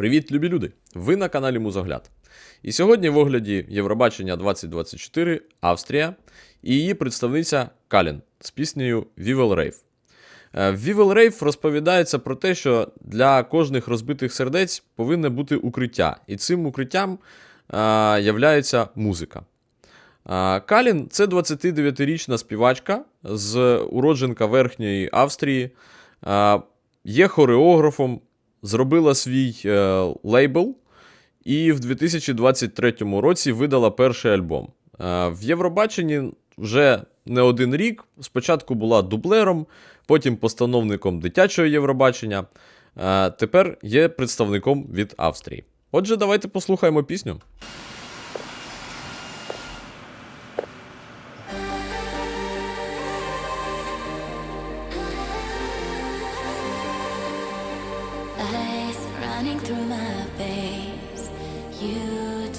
Привіт, любі люди! Ви на каналі Музогляд. І сьогодні в огляді Євробачення 2024 Австрія і її представниця Калін з піснею Will Rave. Е, В We Will Rave розповідається про те, що для кожних розбитих сердець повинне бути укриття, і цим укриттям е, являється музика. А, Калін це 29-річна співачка з уродженка Верхньої Австрії. А, Є хореографом, зробила свій е, лейбл і в 2023 році видала перший альбом. Е, В Євробаченні вже не один рік. Спочатку була дублером, потім постановником дитячого Євробачення. Е, Тепер є представником від Австрії. Отже, давайте послухаємо пісню.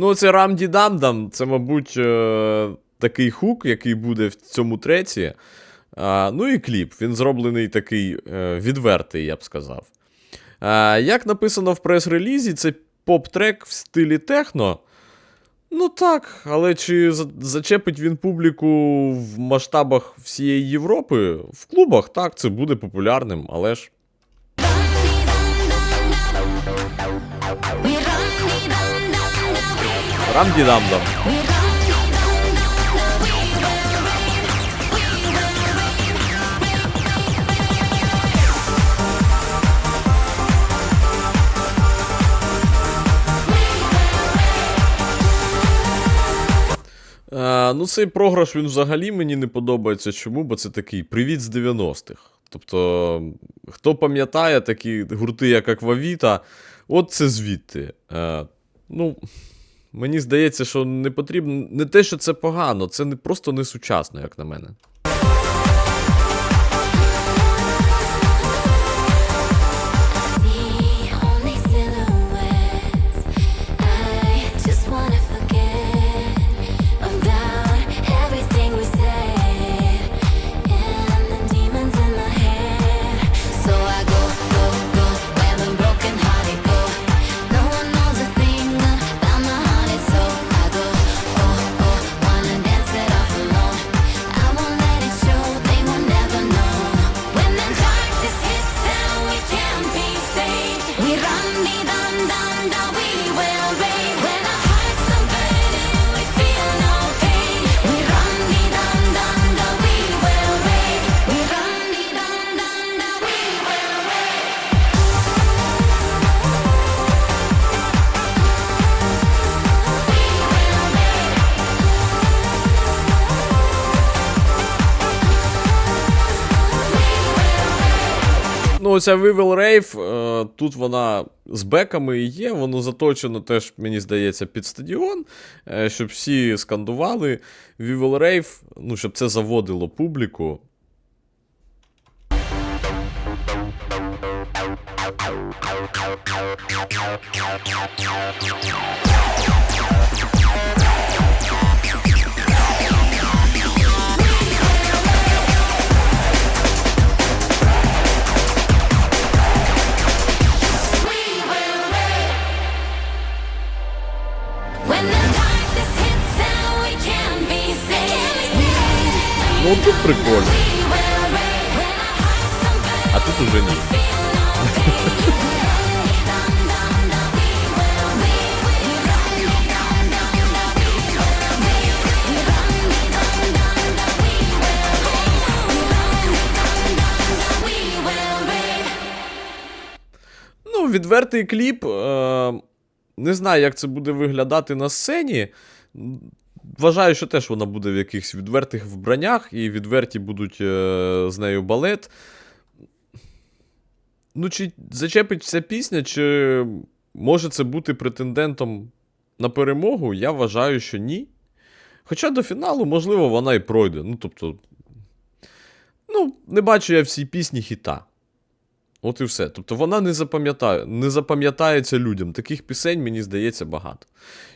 Ну, це Рамді Дамдам, це, мабуть, е, такий хук, який буде в цьому треці. А, ну і кліп. Він зроблений такий е, відвертий, я б сказав. А, як написано в прес-релізі, це поп-трек в стилі техно. Ну так, але чи зачепить він публіку в масштабах всієї Європи? В клубах так, це буде популярним, але ж. Rave. Е, ну, цей програш він взагалі мені не подобається. Чому? Бо це такий привіт з 90-х. Тобто, хто пам'ятає такі гурти, як Аквавіта, от це звідти. Е, ну, мені здається, що не потрібно. Не те, що це погано, це не, просто не сучасно, як на мене. Ну, оця Rave, е, тут вона з беками і є, воно заточено теж, мені здається, під стадіон, е, щоб всі скандували Will Rave, ну, щоб це заводило публіку. Dum dum da we will rave. Ну, відвертий кліп. Е, не знаю, як це буде виглядати на сцені. Вважаю, що теж вона буде в якихось відвертих вбраннях, і відверті будуть е, з нею балет. Ну, чи зачепить ця пісня, чи може це бути претендентом на перемогу? Я вважаю, що ні. Хоча до фіналу, можливо, вона і пройде. Ну, тобто. Ну, не бачу я в цій пісні хіта. От і все. Тобто вона не не запам'ятається людям. Таких пісень, мені здається, багато.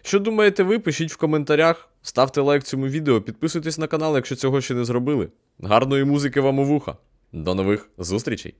Що думаєте ви? Пишіть в коментарях, ставте лайк цьому відео, підписуйтесь на канал, якщо цього ще не зробили. Гарної музики вам у вуха. До нових зустрічей!